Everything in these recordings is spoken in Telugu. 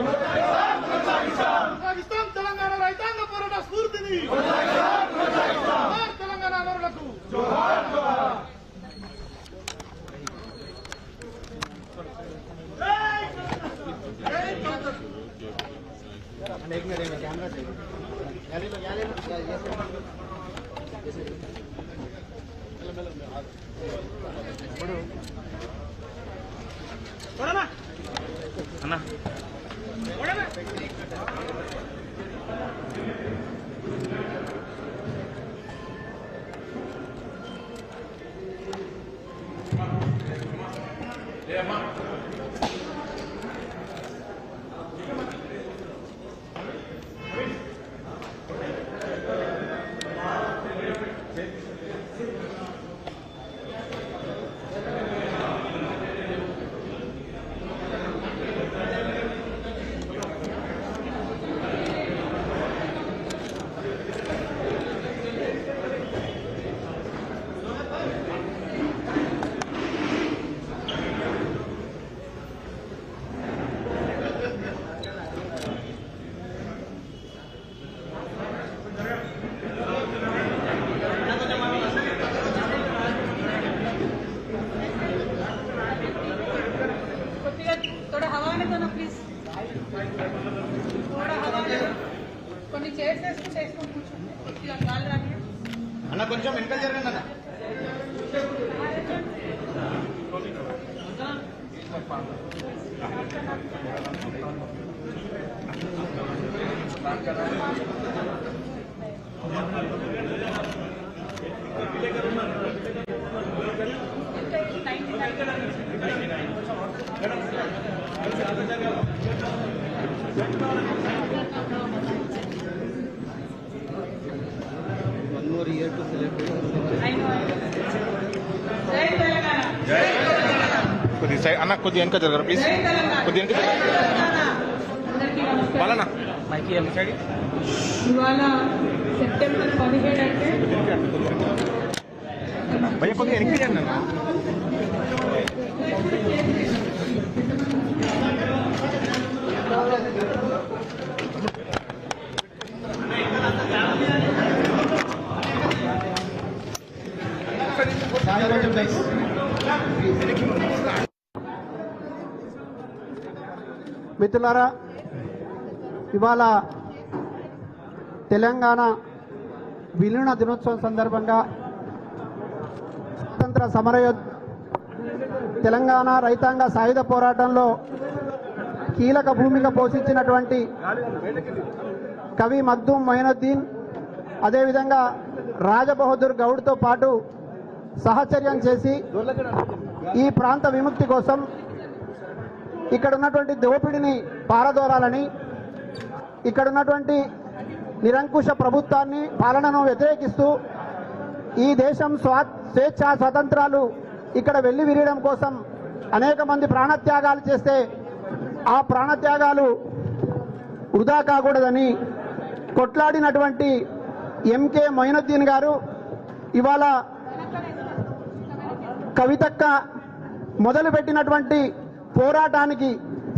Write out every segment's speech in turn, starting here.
స్ఫూర్తిని సాగిస్తాం తెలంగాణ రైతాంగ పోరాట స్ఫూర్తిని. తెలంగాణ అమరులకు. అన్న కొంచెం వెనక జరగండి అన్న జై తెలంగాణ కొద్దిగా సైడ్ అన్న కొద్దిగా వెనక జరగరు ప్లీజ్ జై తెలంగాణ కొద్దిగా వెనక జరగరు తెలంగాణ అందరికీ నమస్కారం బాలన్న మైకి ఎం సైడ్ ఇవాళ సెప్టెంబర్ పదిహేడు అంటే భయ్య కొద్దిగా వెనక్కి చేయండి అన్న మిత్రులారా ఇవాళ తెలంగాణ విలీన దినోత్సవం సందర్భంగా స్వతంత్ర సమరయో తెలంగాణ రైతాంగ సాయుధ పోరాటంలో కీలక భూమిక పోషించినటువంటి కవి మగ్దూమ్ మొయినుద్దీన్ అదేవిధంగా రాజబహదూర్ గౌడ్తో పాటు సహచర్యం చేసి ఈ ప్రాంత విముక్తి కోసం ఇక్కడ ఉన్నటువంటి దోపిడిని పారదోరాలని ఇక్కడ ఉన్నటువంటి నిరంకుశ ప్రభుత్వాన్ని పాలనను వ్యతిరేకిస్తూ ఈ దేశం స్వా స్వేచ్ఛ స్వతంత్రాలు ఇక్కడ వెళ్ళి విరియడం కోసం అనేక మంది ప్రాణత్యాగాలు చేస్తే ఆ ప్రాణత్యాగాలు వృధా కాకూడదని కొట్లాడినటువంటి ఎంకే మొయినుద్దీన్ గారు ఇవాళ కవితక్క మొదలుపెట్టినటువంటి పోరాటానికి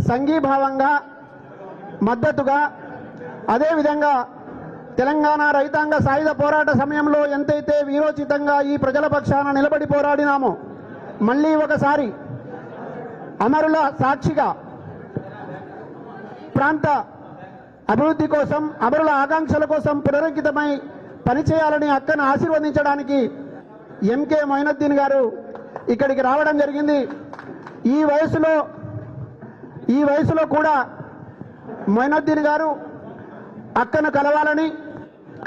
సంఘీభావంగా మద్దతుగా అదేవిధంగా తెలంగాణ రైతాంగ సాయుధ పోరాట సమయంలో ఎంతైతే వీరోచితంగా ఈ ప్రజల పక్షాన నిలబడి పోరాడినామో మళ్ళీ ఒకసారి అమరుల సాక్షిగా ప్రాంత అభివృద్ధి కోసం అమరుల ఆకాంక్షల కోసం పునరంకితమై పనిచేయాలని అక్కను ఆశీర్వదించడానికి ఎంకే మొయినుద్దీన్ గారు ఇక్కడికి రావడం జరిగింది. ఈ వయసులో ఈ వయసులో కూడా మొయినుద్దీన్ గారు అక్కను కలవాలని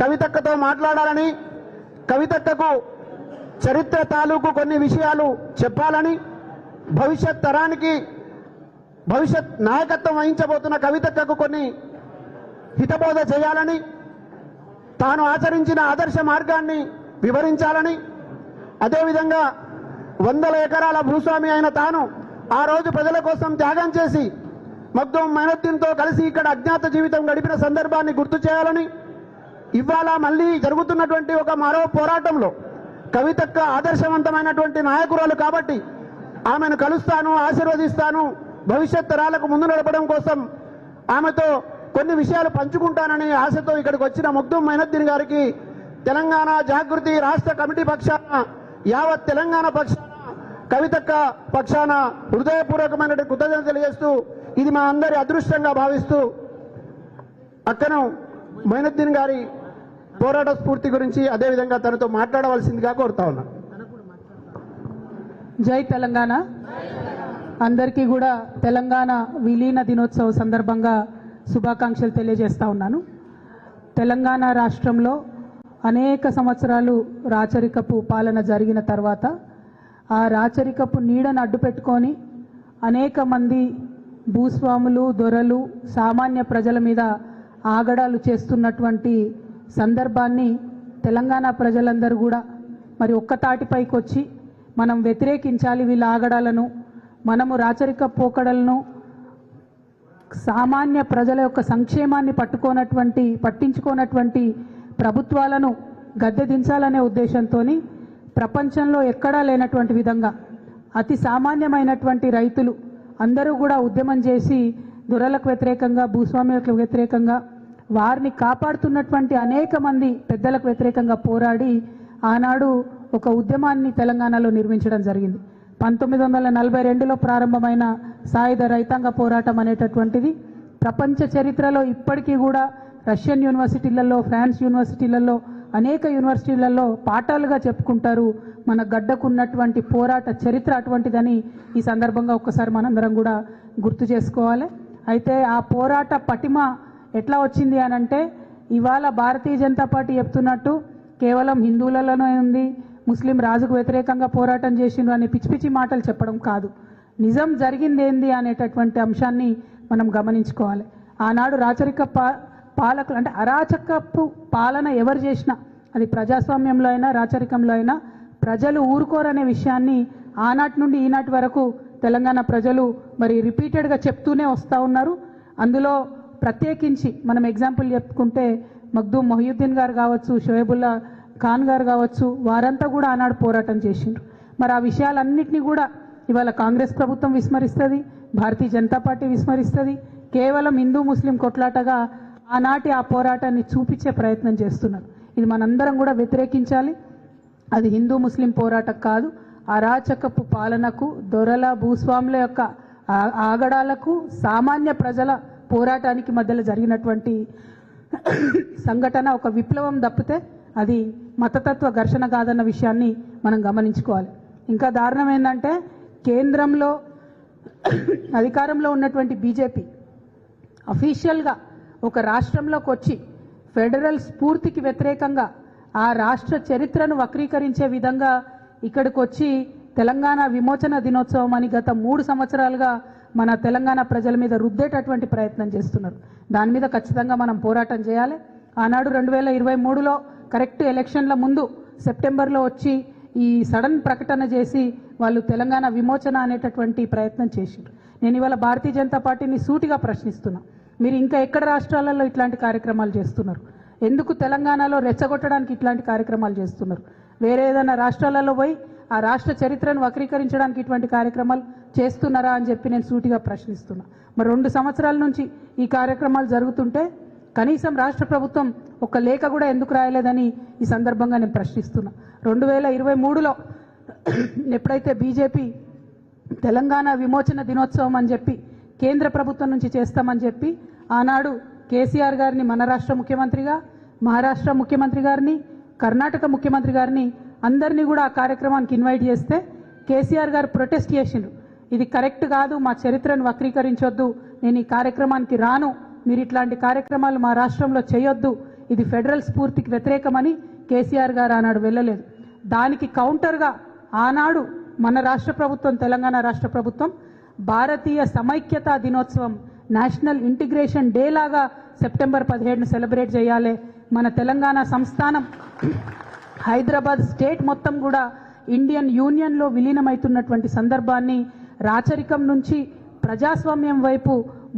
కవితక్కతో మాట్లాడాలని కవితక్కకు చరిత్ర తాలూకు కొన్ని విషయాలు చెప్పాలని భవిష్యత్ తరానికి భవిష్యత్ నాయకత్వం వహించబోతున్న కవితక్కకు కొన్ని హితబోధ చేయాలని తాను ఆచరించిన ఆదర్శ మార్గాన్ని వివరించాలని అదేవిధంగా వందల ఎకరాల భూస్వామి అయిన తాను ఆ రోజు ప్రజల కోసం త్యాగం చేసి మగ్దూం మైనుద్దీన్తో కలిసి ఇక్కడ అజ్ఞాత జీవితం గడిపిన సందర్భాన్ని గుర్తు చేయాలని ఇవాళ మళ్ళీ జరుగుతున్నటువంటి ఒక మరో పోరాటంలో కవితక్క ఆదర్శవంతమైనటువంటి నాయకురాలు కాబట్టి ఆమెను కలుస్తాను ఆశీర్వదిస్తాను భవిష్యత్ తరాలకు ముందు నడపడం కోసం ఆమెతో కొన్ని విషయాలు పంచుకుంటానని ఆశతో ఇక్కడికి వచ్చిన ముగ్ధం మైనుద్దీన్ గారికి తెలంగాణ జాగృతి రాష్ట్ర కమిటీ పక్షాన యావత్ తెలంగాణ పక్షాన కవితక్క పక్షాన హృదయపూర్వకమైనటువంటి కృతజ్ఞత తెలియజేస్తూ ఇది మా అందరి అదృష్టంగా భావిస్తూ అక్కను మైనుద్దీన్ గారి పోరాట స్ఫూర్తి గురించి అదేవిధంగా తనతో మాట్లాడవలసిందిగా కోరుతా ఉన్నా. జై తెలంగాణ. అందరికీ కూడా తెలంగాణ విలీన దినోత్సవ సందర్భంగా శుభాకాంక్షలు తెలియజేస్తా ఉన్నాను. తెలంగాణ రాష్ట్రంలో అనేక సంవత్సరాలు రాచరికపు పాలన జరిగిన తర్వాత ఆ రాచరికపు నీడను అడ్డు పెట్టుకొని అనేక మంది భూస్వాములు దొరలు సామాన్య ప్రజల మీద ఆగడాలు చేస్తున్నటువంటి సందర్భాన్ని తెలంగాణ ప్రజలందరూ కూడా మరి ఒక్క తాటిపైకి వచ్చి మనం వ్యతిరేకించాలి వీళ్ళ ఆగడాలను మనము రాచరిక పోకడలను సామాన్య ప్రజల యొక్క సంక్షేమాన్ని పట్టుకోనటువంటి పట్టించుకోనటువంటి ప్రభుత్వాలను గద్దె దించాలనే ఉద్దేశంతో ప్రపంచంలో ఎక్కడా లేనటువంటి విధంగా అతి సామాన్యమైనటువంటి రైతులు అందరూ కూడా ఉద్యమం చేసి దొరలకు వ్యతిరేకంగా భూస్వామ్యులకు వ్యతిరేకంగా వారిని కాపాడుతున్నటువంటి అనేక మంది పెద్దలకు వ్యతిరేకంగా పోరాడి ఆనాడు ఒక ఉద్యమాన్ని తెలంగాణలో నిర్మించడం జరిగింది. పంతొమ్మిది వందల నలభై రెండులో ప్రారంభమైన సాయుధ రైతాంగ పోరాటం అనేటటువంటిది ప్రపంచ చరిత్రలో ఇప్పటికీ కూడా రష్యన్ యూనివర్సిటీలలో ఫ్రాన్స్ యూనివర్సిటీలలో అనేక యూనివర్సిటీలలో పాఠాలుగా చెప్పుకుంటారు. మన గడ్డకున్నటువంటి పోరాట చరిత్ర అటువంటిదని ఈ సందర్భంగా ఒక్కసారి మనందరం కూడా గుర్తు చేసుకోవాలి. అయితే ఆ పోరాట పటిమ ఎట్లా వచ్చింది అని అంటే ఇవాళ భారతీయ జనతా పార్టీ చెప్తున్నట్టు కేవలం హిందువులలోనే ఉంది ముస్లిం రాజుకు వ్యతిరేకంగా పోరాటం చేసిండ్రు అనే పిచ్చి పిచ్చి మాటలు చెప్పడం కాదు. నిజం జరిగిందేంది అనేటటువంటి అంశాన్ని మనం గమనించుకోవాలి. ఆనాడు రాచరిక పా పాలకులు అంటే అరాచకపు పాలన ఎవరు చేసినా అది ప్రజాస్వామ్యంలో అయినా రాచరికంలో అయినా ప్రజలు ఊరుకోరనే విషయాన్ని ఆనాటి నుండి ఈనాటి వరకు తెలంగాణ ప్రజలు మరి రిపీటెడ్గా చెప్తూనే వస్తూ ఉన్నారు. అందులో ప్రత్యేకించి మనం ఎగ్జాంపుల్ చెప్పుకుంటే మగ్దూమ్ మొహియుద్దీన్ గారు కావచ్చు షోయబుల్లా ఖాన్ గారు కావచ్చు వారంతా కూడా ఆనాడు పోరాటం చేసిండ్రు. మరి ఆ విషయాలన్నింటినీ కూడా ఇవాళ కాంగ్రెస్ ప్రభుత్వం విస్మరిస్తుంది భారతీయ జనతా పార్టీ విస్మరిస్తుంది. కేవలం హిందూ ముస్లిం కొట్లాటగా ఆనాటి ఆ పోరాటాన్ని చూపించే ప్రయత్నం చేస్తున్నారు ఇది మనందరం కూడా వ్యతిరేకించాలి. అది హిందూ ముస్లిం పోరాటం కాదు. అరాచకపు పాలనకు దొరల భూస్వాముల యొక్క ఆగడాలకు సామాన్య ప్రజల పోరాటానికి మధ్యలో జరిగినటువంటి సంఘటన ఒక విప్లవం తప్పితే అది మతతత్వ ఘర్షణ కాదన్న విషయాన్ని మనం గమనించుకోవాలి. ఇంకా దారుణం ఏంటంటే కేంద్రంలో అధికారంలో ఉన్నటువంటి బీజేపీ అఫీషియల్గా ఒక రాష్ట్రంలోకి వచ్చి ఫెడరల్ స్ఫూర్తికి వ్యతిరేకంగా ఆ రాష్ట్ర చరిత్రను వక్రీకరించే విధంగా ఇక్కడికి వచ్చి తెలంగాణ విమోచన దినోత్సవం అని గత మూడు సంవత్సరాలుగా మన తెలంగాణ ప్రజల మీద రుద్దేటటువంటి ప్రయత్నం చేస్తున్నారు. దాని మీద ఖచ్చితంగా మనం పోరాటం చేయాలి. ఆనాడు రెండు వేల ఇరవై మూడులో కరెక్ట్ ఎలక్షన్ల ముందు సెప్టెంబర్లో వచ్చి ఈ సడన్ ప్రకటన చేసి వాళ్ళు తెలంగాణ విమోచన అనేటటువంటి ప్రయత్నం చేసిండ్రు. నేను ఇవాళ భారతీయ జనతా పార్టీని సూటిగా ప్రశ్నిస్తున్నా. మీరు ఇంకా ఎక్కడ రాష్ట్రాలలో ఇట్లాంటి కార్యక్రమాలు చేస్తున్నారు? ఎందుకు తెలంగాణలో రెచ్చగొట్టడానికి ఇట్లాంటి కార్యక్రమాలు చేస్తున్నారు? వేరే ఏదైనా రాష్ట్రాలలో పోయి ఆ రాష్ట్ర చరిత్రను వక్రీకరించడానికి ఇటువంటి కార్యక్రమాలు చేస్తున్నారా అని చెప్పి నేను సూటిగా ప్రశ్నిస్తున్నా. మరి రెండు సంవత్సరాల నుంచి ఈ కార్యక్రమాలు జరుగుతుంటే కనీసం రాష్ట్ర ప్రభుత్వం ఒక లేఖ కూడా ఎందుకు రాయలేదని ఈ సందర్భంగా నేను ప్రశ్నిస్తున్నా. రెండు వేల ఇరవై మూడులో ఎప్పుడైతే బీజేపీ తెలంగాణ విమోచన దినోత్సవం అని చెప్పి కేంద్ర ప్రభుత్వం నుంచి చేస్తామని చెప్పి ఆనాడు కేసీఆర్ గారిని మన రాష్ట్ర ముఖ్యమంత్రిగా మహారాష్ట్ర ముఖ్యమంత్రి గారిని కర్ణాటక ముఖ్యమంత్రి గారిని అందరినీ కూడా ఆ కార్యక్రమానికి ఇన్వైట్ చేస్తే కేసీఆర్ గారు ప్రొటెస్ట్ చేసిండ్రు. ఇది కరెక్ట్ కాదు మా చరిత్రను వక్రీకరించొద్దు నేను ఈ కార్యక్రమానికి రాను మీరు ఇట్లాంటి కార్యక్రమాలు మా రాష్ట్రంలో చేయొద్దు ఇది ఫెడరల్ స్ఫూర్తికి వ్యతిరేకమని కేసీఆర్ గారు ఆనాడు వెళ్ళలేదు. దానికి కౌంటర్గా ఆనాడు మన రాష్ట్ర ప్రభుత్వం తెలంగాణ రాష్ట్ర ప్రభుత్వం భారతీయ సమైక్యతా దినోత్సవం నేషనల్ ఇంటిగ్రేషన్ డే లాగా సెప్టెంబర్ పదిహేడును సెలబ్రేట్ చేయాలి. మన తెలంగాణ సంస్థానం హైదరాబాద్ స్టేట్ మొత్తం కూడా ఇండియన్ యూనియన్లో విలీనమవుతున్నటువంటి సందర్భాన్ని రాచరికం నుంచి ప్రజాస్వామ్యం వైపు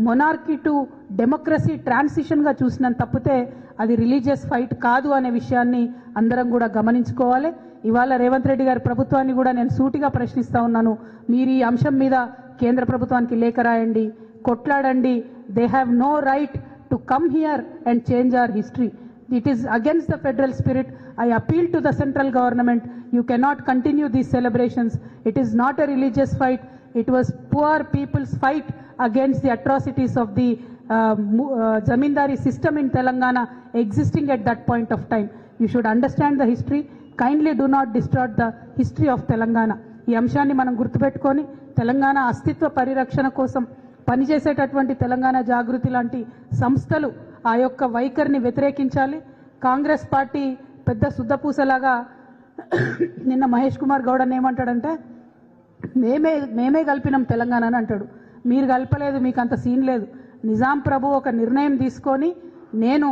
మొనార్కీ టు డెమోక్రసీ ట్రాన్సిషన్గా చూసినంత తప్పితే అది రిలీజియస్ ఫైట్ కాదు అనే విషయాన్ని అందరం కూడా గమనించుకోవాలి. ఇవాళ రేవంత్ రెడ్డి గారి ప్రభుత్వాన్ని కూడా నేను సూటిగా ప్రశ్నిస్తా ఉన్నాను. మీరు ఈ అంశం మీద కేంద్ర ప్రభుత్వానికి లేఖ రాయండి కొట్లాడండి. They have no right to come here and change our history it is against the federal spirit I appeal to the central government you cannot continue these celebrations it is not a religious fight it was poor people's fight against the atrocities of the zamindari system in Telangana existing at that point of time you should understand the history kindly do not distort the history of Telangana ఈ అంశాన్ని మనం గుర్తుపెట్టుకొని తెలంగాణ అస్తిత్వ పరిరక్షణ కోసం పనిచేసేటటువంటి తెలంగాణ జాగృతి లాంటి సంస్థలు ఆ యొక్క వైఖరిని వ్యతిరేకించాలి. కాంగ్రెస్ పార్టీ పెద్ద శుద్ధపూసలాగా నిన్న మహేష్ కుమార్ గౌడ్ అని ఏమంటాడంటే మేమే మేమే కలిపినాం తెలంగాణ అని అంటాడు. మీరు కలపలేదు మీకు అంత సీన్ లేదు. నిజాం ప్రభు ఒక నిర్ణయం తీసుకొని నేను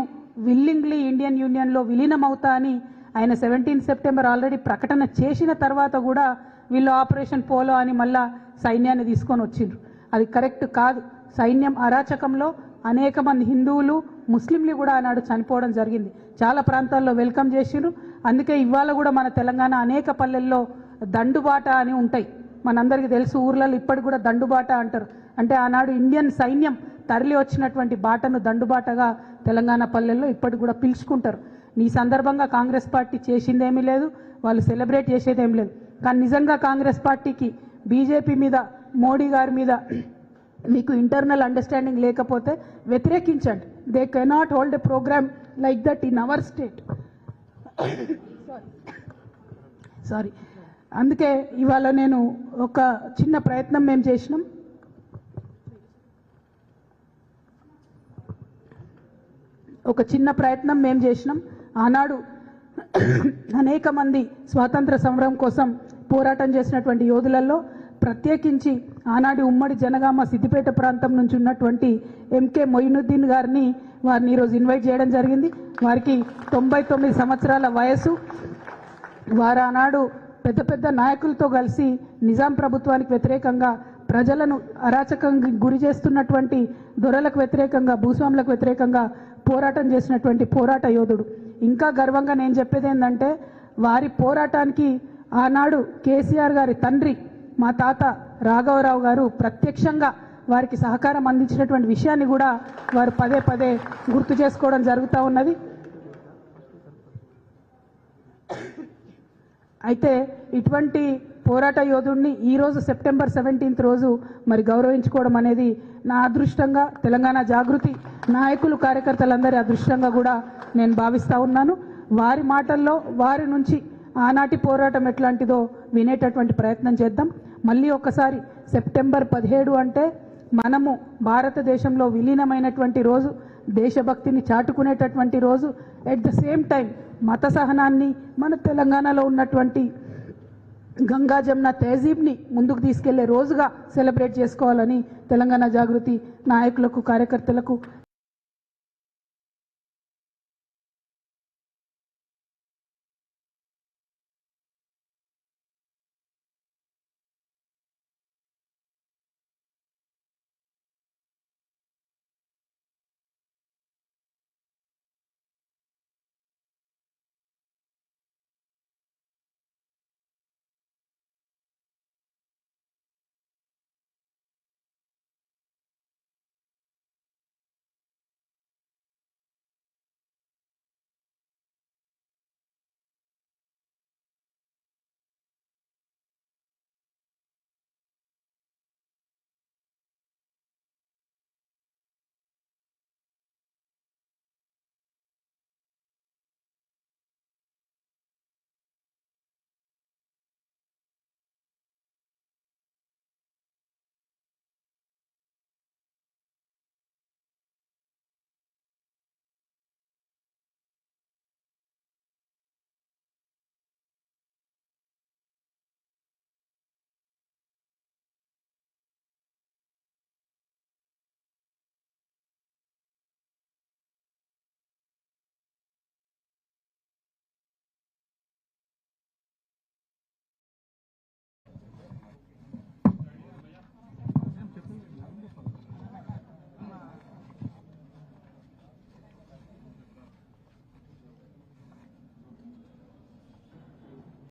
విల్లింగ్లీ ఇండియన్ యూనియన్లో విలీనం అవుతా అని ఆయన సెవెంటీన్ సెప్టెంబర్ ఆల్రెడీ ప్రకటన చేసిన తర్వాత కూడా వీళ్ళు ఆపరేషన్ పోలో అని మళ్ళా సైన్యాన్ని తీసుకొని వచ్చిండ్రు. అది కరెక్ట్ కాదు. సైన్యం అరాచకంలో అనేక మంది హిందువులు ముస్లింలు కూడా ఆనాడు చనిపోవడం జరిగింది. చాలా ప్రాంతాల్లో వెల్కమ్ చేసిండ్రు. అందుకే ఇవాళ కూడా మన తెలంగాణ అనేక పల్లెల్లో దండుబాట అని ఉంటాయి. మనందరికీ తెలుసు ఊర్లలో ఇప్పటికి కూడా దండుబాట అంటారు. అంటే ఆనాడు ఇండియన్ సైన్యం తరలి వచ్చినటువంటి బాటను దండుబాటగా తెలంగాణ పల్లెల్లో ఇప్పటికి కూడా పిలుచుకుంటారు. ఈ సందర్భంగా కాంగ్రెస్ పార్టీ చేసిందేమీ లేదు. వాళ్ళు సెలబ్రేట్ చేసేదేమీ లేదు. కానీ నిజంగా కాంగ్రెస్ పార్టీకి బీజేపీ మీద మోడీ గారి మీద మీకు ఇంటర్నల్ అండర్స్టాండింగ్ లేకపోతే వ్యతిరేకించండి. They cannot hold a programme like that in our state sorry అందుకే ఇవాళ నేను ఒక చిన్న ప్రయత్నం మేము చేసినాం. ఒక చిన్న ప్రయత్నం మేము చేసినాం. ఆనాడు అనేక మంది స్వాతంత్ర సమరం కోసం పోరాటం చేసినటువంటి యోధులలో ప్రత్యేకించి ఆనాటి ఉమ్మడి జనగామ సిద్దిపేట ప్రాంతం నుంచి ఉన్నటువంటి ఎంకే మొయినుద్దీన్ గారిని వారిని ఈరోజు ఇన్వైట్ చేయడం జరిగింది. వారికి తొంభై తొమ్మిది సంవత్సరాల వయసు వారు ఆనాడు పెద్ద పెద్ద నాయకులతో కలిసి నిజాం ప్రభుత్వానికి వ్యతిరేకంగా ప్రజలను అరాచకంగా గురి చేస్తున్నటువంటి దొరలకు వ్యతిరేకంగా భూస్వాములకు వ్యతిరేకంగా పోరాటం చేసినటువంటి పోరాట యోధుడు. ఇంకా గర్వంగా నేను చెప్పేది ఏంటంటే వారి పోరాటానికి ఆనాడు కేసీఆర్ గారి తండ్రి మా తాత రాఘవరావు గారు ప్రత్యక్షంగా వారికి సహకారం అందించినటువంటి విషయాన్ని కూడా వారు పదే పదే గుర్తు చేసుకోవడం జరుగుతూ ఉన్నది. అయితే ఇటువంటి పోరాట యోధుడిని ఈరోజు సెప్టెంబర్ సెవెంటీన్త్ రోజు మరి గౌరవించుకోవడం అనేది నా అదృష్టంగా తెలంగాణ జాగృతి నాయకులు కార్యకర్తలందరి అదృష్టంగా కూడా నేను భావిస్తూ ఉన్నాను. వారి మాటల్లో వారి నుంచి ఆనాటి పోరాటం ఎట్లాంటిదో వినేటటువంటి ప్రయత్నం చేద్దాం. మళ్ళీ ఒకసారి సెప్టెంబర్ పదిహేడు అంటే మనము భారతదేశంలో విలీనమైనటువంటి రోజు దేశభక్తిని చాటుకునేటటువంటి రోజు. ఎట్ ద సేమ్ టైం మత సహనాన్ని మన తెలంగాణలో ఉన్నటువంటి గంగా జమున తేజీబ్ని ముందుకు తీసుకెళ్ళే రోజుగా సెలబ్రేట్ చేసుకోవాలని తెలంగాణ జాగృతి నాయకులకు కార్యకర్తలకు